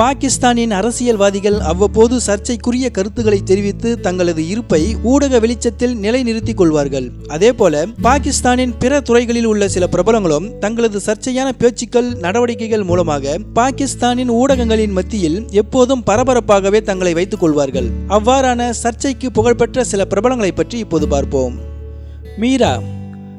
பாகிஸ்தானின் அரசியல்வாதிகள் அவ்வப்போது சர்ச்சைக்குரிய கருத்துக்களை தெரிவித்து தங்களது இருப்பை ஊடக வெளிச்சத்தில் நிலைநிறுத்திக் கொள்வார்கள். அதேபோல பாகிஸ்தானின் பிற துறைகளில் உள்ள சில பிரபலங்களும் தங்களது சர்ச்சையான பேச்சுக்கள் நடவடிக்கைகள் மூலமாக பாகிஸ்தானின் ஊடகங்களின் மத்தியில் எப்போதும் பரபரப்பாகவே தங்களை வைத்துக் கொள்வார்கள். அவ்வாறான சர்ச்சைக்கு புகழ்பெற்ற சில பிரபலங்களை பற்றி இப்போது பார்ப்போம். மீரா.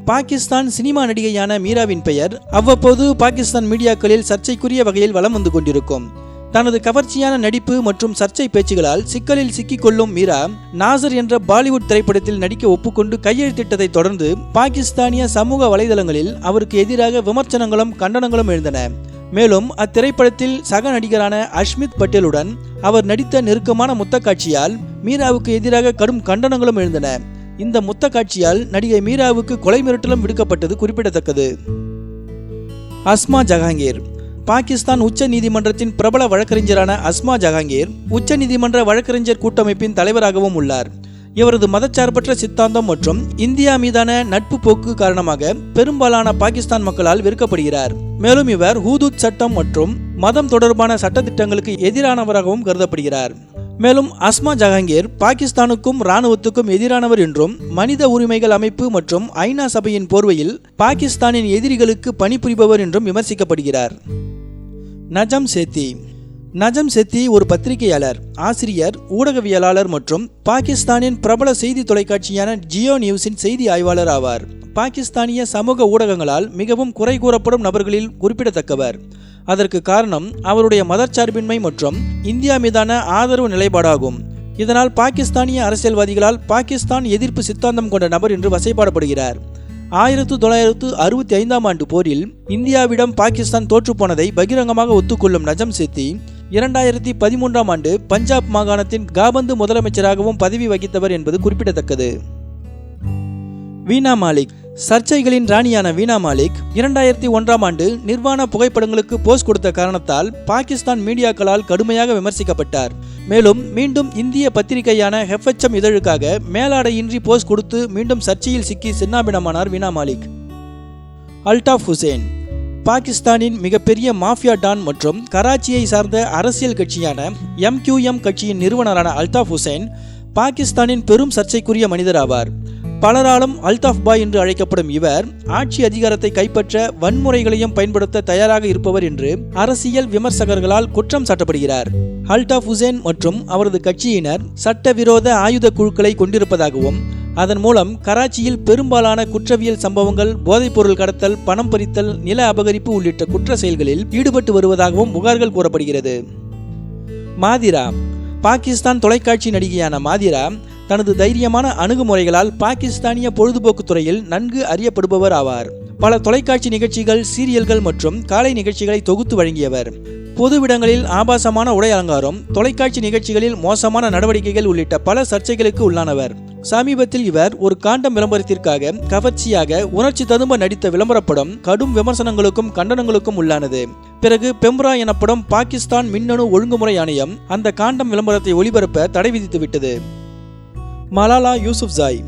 பாகிஸ்தான் சினிமா நடிகையான மீராவின் பெயர் அவ்வப்போது பாகிஸ்தான் மீடியாக்களில் சர்ச்சைக்குரிய வகையில் வலம் வந்து கொண்டிருக்கும். தனது கவர்ச்சியான நடிப்பு மற்றும் சர்ச்சை பேச்சுகளால் சிக்கலில் சிக்கிக்கொள்ளும் மீரா நாசர் என்ற பாலிவுட் திரைப்படத்தில் நடிக்க ஒப்புக்கொண்டு கையெழுத்திட்டதை தொடர்ந்து பாகிஸ்தானிய சமூக வலைதளங்களில் அவருக்கு எதிராக விமர்சனங்களும் கண்டனங்களும் எழுந்தன. மேலும் அத்திரைப்படத்தில் சக நடிகரான அஷ்மித் பட்டேலுடன் அவர் நடித்த நெருக்கமான முத்த காட்சியால் மீராவுக்கு எதிராக கடும் கண்டனங்களும் எழுந்தன. இந்த முத்த காட்சியால் நடிகை மீராவுக்கு கொலை மிரட்டலும் விடுக்கப்பட்டது குறிப்பிடத்தக்கது. அஸ்மா ஜஹாங்கீர் பாகிஸ்தான் உச்ச நீதிமன்றத்தின் பிரபல வழக்கறிஞரான அஸ்மா ஜஹாங்கீர் உச்ச நீதிமன்ற வழக்கறிஞர் கூட்டமைப்பின் தலைவராகவும் உள்ளார். இவரது மதச்சார்பற்ற சித்தாந்தம் மற்றும் இந்தியா மீதான நட்பு போக்கு காரணமாக பெரும்பாலான பாகிஸ்தான் மக்களால் வெறுக்கப்படுகிறார். மேலும் இவர் ஹூதுத் சட்டம் மற்றும் மதம் தொடர்பான சட்டத்திட்டங்களுக்கு எதிரானவராகவும் கருதப்படுகிறார். மேலும் அஸ்மா ஜஹாங்கீர் பாகிஸ்தானுக்கும் இராணுவத்துக்கும் எதிரானவர் என்றும் மனித உரிமைகள் அமைப்பு மற்றும் ஐநா சபையின் போர்வையில் பாகிஸ்தானின் எதிரிகளுக்கு பணிபுரிபவர் என்றும் விமர்சிக்கப்படுகிறார். நஜம் சேத்தி. நஜம் செத்தி ஒரு பத்திரிகையாளர் ஆசிரியர் ஊடகவியலாளர் மற்றும் பாகிஸ்தானின் பிரபல செய்தி தொலைக்காட்சியான ஜியோ நியூஸின் செய்தி ஆய்வாளர் ஆவார். பாகிஸ்தானிய சமூக ஊடகங்களால் மிகவும் குறை கூறப்படும் நபர்களில் குறிப்பிடத்தக்கவர். அதற்கு காரணம் அவருடைய மதச்சார்பின்மை மற்றும் இந்தியா மீதான ஆதரவு நிலைப்பாடாகும். இதனால் பாகிஸ்தானிய அரசியல்வாதிகளால் பாகிஸ்தான் எதிர்ப்பு சித்தாந்தம் கொண்ட நபர் என்று வசைப்பாடப்படுகிறார் ஆயிரத்து தொள்ளாயிரத்து அறுபத்தி ஐந்தாம் ஆண்டு போரில் இந்தியாவிடம் பாகிஸ்தான் தோற்றுப்போனதை பகிரங்கமாக ஒத்துக்கொள்ளும் நஜம் சேத்தி இரண்டாயிரத்தி பதிமூன்றாம் ஆண்டு பஞ்சாப் மாகாணத்தின் காபந்து முதலமைச்சராகவும் பதவி வகித்தவர் என்பது குறிப்பிடத்தக்கது. வீணா மாலிக் சர்ச்சைகளின் ராணியான வீணா மாலிக் இரண்டாயிரத்தி ஒன்றாம் ஆண்டு நிர்வாண புகைப்படங்களுக்கு போஸ் கொடுத்த காரணத்தால் பாகிஸ்தான் மீடியாக்களால் கடுமையாக விமர்சிக்கப்பட்டார். மேலும் மீண்டும் இந்திய பத்திரிகையான ஹெஃப்எச்எம் இதழுக்காக மேலாடையின்றி போஸ் கொடுத்து மீண்டும் சர்ச்சையில் சிக்கி சின்னாபினமானார் வீணா மாலிக். அல்டாஃப் ஹுசேன் பாகிஸ்தானின் மிகப்பெரிய மாஃபியா டான் மற்றும் கராச்சியை சார்ந்த அரசியல் கட்சியான எம்கியூஎம் கட்சியின் நிறுவனரான அல்தாஃப் ஹுசேன் பாகிஸ்தானின் பெரும் சர்ச்சைக்குரிய மனிதர் ஆவார் பலராலும் அல்தாஃப் பாய் என்று அழைக்கப்படும் இவர் ஆட்சி அதிகாரத்தை கைப்பற்ற வன்முறைகளையும் பயன்படுத்த தயாராக இருப்பவர் என்று அரசியல் விமர்சகர்களால் குற்றம் சாட்டப்படுகிறார். அல்டாஃப் ஹுசேன் மற்றும் அவரது கட்சியினர் சட்டவிரோத ஆயுத குழுக்களை கொண்டிருப்பதாகவும் அதன் மூலம் கராச்சியில் பெரும்பாலான குற்றவியல் சம்பவங்கள் போதைப்பொருள் கடத்தல் பணம் பறித்தல் நில அபகரிப்பு உள்ளிட்ட குற்ற செயல்களில் ஈடுபட்டு வருவதாகவும் புகார்கள் கூறப்படுகிறது. மாதிரா. பாகிஸ்தான் தொலைக்காட்சி நடிகையான மாதிரா தனது தைரியமான அணுகுமுறைகளால் பாகிஸ்தானிய பொழுதுபோக்கு துறையில் நன்கு அறியப்படுபவர் ஆவார். பல தொலைக்காட்சி நிகழ்ச்சிகள் சீரியல்கள் மற்றும் காலை நிகழ்ச்சிகளை தொகுத்து வழங்கியவர். பொதுவிடங்களில் ஆபாசமான உடை அலங்காரம் தொலைக்காட்சி நிகழ்ச்சிகளில் மோசமான நடவடிக்கைகள் உள்ளிட்ட பல சர்ச்சைகளுக்கு உள்ளானவர். சமீபத்தில் இவர் ஒரு காண்டம் விளம்பரத்திற்காக கவர்ச்சியாக உணர்ச்சி ததும்ப நடித்த விளம்பரப்படம் கடும் விமர்சனங்களுக்கும் கண்டனங்களுக்கும் உள்ளானது. பிறகு பெம்ரா எனப்படும் பாகிஸ்தான் மின்னணு ஒழுங்குமுறை ஆணையம் அந்த காண்டம் விளம்பரத்தை ஒளிபரப்ப தடை விதித்துவிட்டது மலாலா யூசுப்சாய்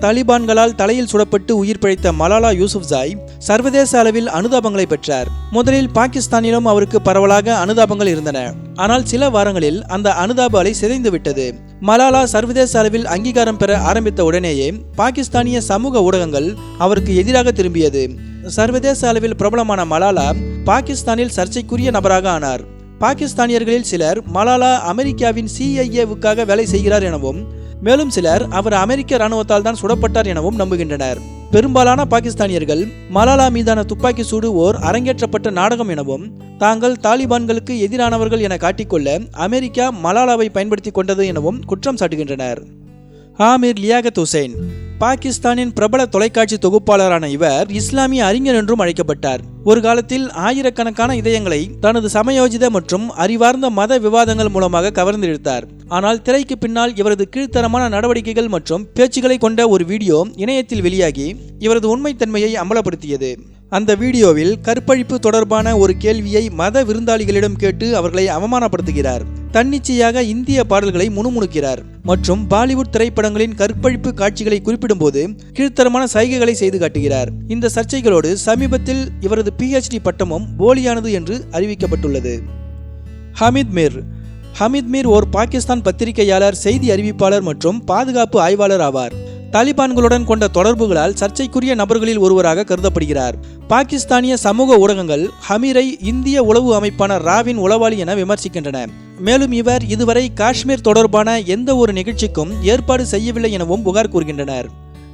தலிபான்களால் தலையில் சுடப்பட்டு உயிர் பிழைத்த மலாலா யூசுப்சாய் சர்வதேச அளவில் அனுதாபங்களை பெற்றார். முதலில் பாகிஸ்தானிலும் அவருக்கு பரவலாக அனுதாபங்கள் இருந்தன. ஆனால் சில வாரங்களில் அந்த அனுதாப அலை சிதைந்து விட்டது மலாலா சர்வதேச அளவில் அங்கீகாரம் பெற ஆரம்பித்த உடனேயே பாகிஸ்தானிய சமூக ஊடகங்கள் அவருக்கு எதிராக திரும்பியது. சர்வதேச அளவில் பிரபலமான மலாலா பாகிஸ்தானில் சர்ச்சைக்குரிய நபராக ஆனார். பாகிஸ்தானியர்களில் சிலர் மலாலா அமெரிக்காவின் சிஐஏவுக்காக வேலை செய்கிறார் எனவும் மேலும் சிலர் அவர் அமெரிக்க இராணுவத்தால் தான் சுடப்பட்டார் எனவும் நம்புகின்றனர். பெரும்பாலான பாகிஸ்தானியர்கள் மலாலா மீதான துப்பாக்கி சூடு ஓர் அரங்கேற்றப்பட்ட நாடகம் எனவும் தாங்கள் தாலிபான்களுக்கு எதிரானவர்கள் என காட்டிக்கொள்ள அமெரிக்கா மலாலாவை பயன்படுத்தி கொண்டது எனவும் குற்றம் சாட்டுகின்றனர். ஆமீர் லியாகத் ஹுசைன் பாகிஸ்தானின் பிரபல தொலைக்காட்சி தொகுப்பாளரான இவர் இஸ்லாமிய அறிஞர் என்றும் அழைக்கப்பட்டார். ஒரு காலத்தில் ஆயிரக்கணக்கான இதயங்களை தனது சமயோஜித மற்றும் அறிவார்ந்த மத விவாதங்கள் மூலமாக கவர்ந்திழுத்தார். ஆனால் திரைக்கு பின்னால் இவரது கீழ்த்தரமான நடவடிக்கைகள் மற்றும் பேச்சுகளை கொண்ட ஒரு வீடியோ இணையத்தில் வெளியாகி இவரது உண்மைத்தன்மையை அம்பலப்படுத்தியது. அந்த வீடியோவில் கற்பழிப்பு தொடர்பான ஒரு கேள்வியை மத விருந்தாளிகளிடம் கேட்டு அவர்களை அவமானப்படுத்துகிறார். தன்னிச்சையாக இந்திய பாடல்களை முணுமுணுக்கிறார். மற்றும் பாலிவுட் திரைப்படங்களின் கற்பழிப்பு காட்சிகளை குறிப்பிடும்போது கீழ்த்தரமான சைகைகளை செய்து காட்டுகிறார். இந்த சர்ச்சைகளோடு சமீபத்தில் இவரது பிஹெச்டி பட்டமும் போலியானது என்று அறிவிக்கப்பட்டுள்ளது. ஹமீத் மீர் ஹமீத் மீர் ஓர் பாகிஸ்தான் பத்திரிகையாளர் செய்தி அறிவிப்பாளர் மற்றும் பாதுகாப்பு ஆய்வாளர் ஆவார். தாலிபான்களுடன் கொண்ட தொடர்புகளால் சர்ச்சைக்குரிய நபர்களில் ஒருவராக கருதப்படுகிறார். பாகிஸ்தானிய சமூக ஊடகங்கள் ஹமீரை இந்திய உளவு அமைப்பான ராவின் உளவாளி என விமர்சிக்கின்றன. மேலும் இவர் இதுவரை காஷ்மீர் தொடர்பான எந்த ஒரு நிகழ்ச்சிக்கும் ஏற்பாடு செய்யவில்லை எனவும் புகார் கூறுகின்றனர்.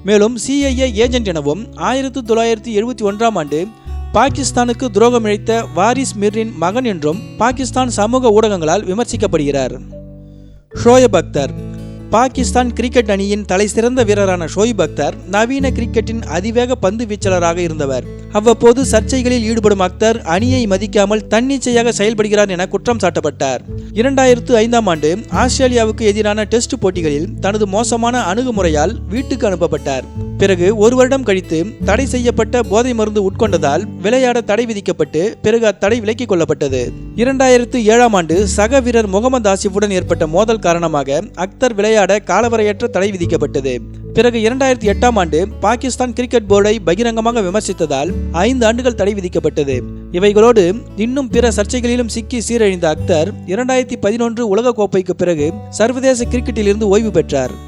மேலும் சிஐஏ ஏஜென்ட் எனவும் ஆயிரத்தி தொள்ளாயிரத்தி எழுபத்தி ஒன்றாம் ஆண்டு பாகிஸ்தானுக்கு துரோகம் இழைத்த வாரிஸ் மிர்ரின் மகன் என்றும் பாகிஸ்தான் சமூக ஊடகங்களால் விமர்சிக்கப்படுகிறார். ஷோயப் அக்தர். பாகிஸ்தான் கிரிக்கெட் அணியின் தலை சிறந்த வீரரான ஷோயிப் அக்தர் நவீன கிரிக்கெட்டின் அதிவேக பந்து வீச்சாளராக இருந்தவர். அவ்வப்போது சர்ச்சைகளில் ஈடுபடும் அக்தர் அணியை மதிக்காமல் தன்னிச்சையாக செயல்படுகிறார் என குற்றம் சாட்டப்பட்டார். இரண்டாயிரத்து ஐந்தாம் ஆண்டு ஆஸ்திரேலியாவுக்கு எதிரான டெஸ்ட் போட்டிகளில் தனது மோசமான அணுகுமுறையால் வீட்டுக்கு அனுப்பப்பட்டார். பிறகு ஒரு வருடம் கழித்து தடை செய்யப்பட்ட போதை மருந்து உட்கொண்டதால் விளையாட தடை விதிக்கப்பட்டு பிறகு அத்தடை விலக்கிக் கொள்ளப்பட்டது. இரண்டாயிரத்து ஏழாம் ஆண்டு சக வீரர் முகமது ஆசிஃபுடன் ஏற்பட்ட மோதல் காரணமாக அக்தர் விளையாட காலவரையற்ற தடை விதிக்கப்பட்டது. பிறகு இரண்டாயிரத்தி எட்டாம் ஆண்டு பாகிஸ்தான் கிரிக்கெட் போர்டை பகிரங்கமாக விமர்சித்ததால் ஐந்து ஆண்டுகள் தடை விதிக்கப்பட்டது. இவைகளோடு இன்னும் பிற சர்ச்சைகளிலும் சிக்கி சீரழிந்த அக்தர் இரண்டாயிரத்தி பதினொன்று உலகக்கோப்பைக்கு பிறகு சர்வதேச கிரிக்கெட்டிலிருந்து ஓய்வு பெற்றார்.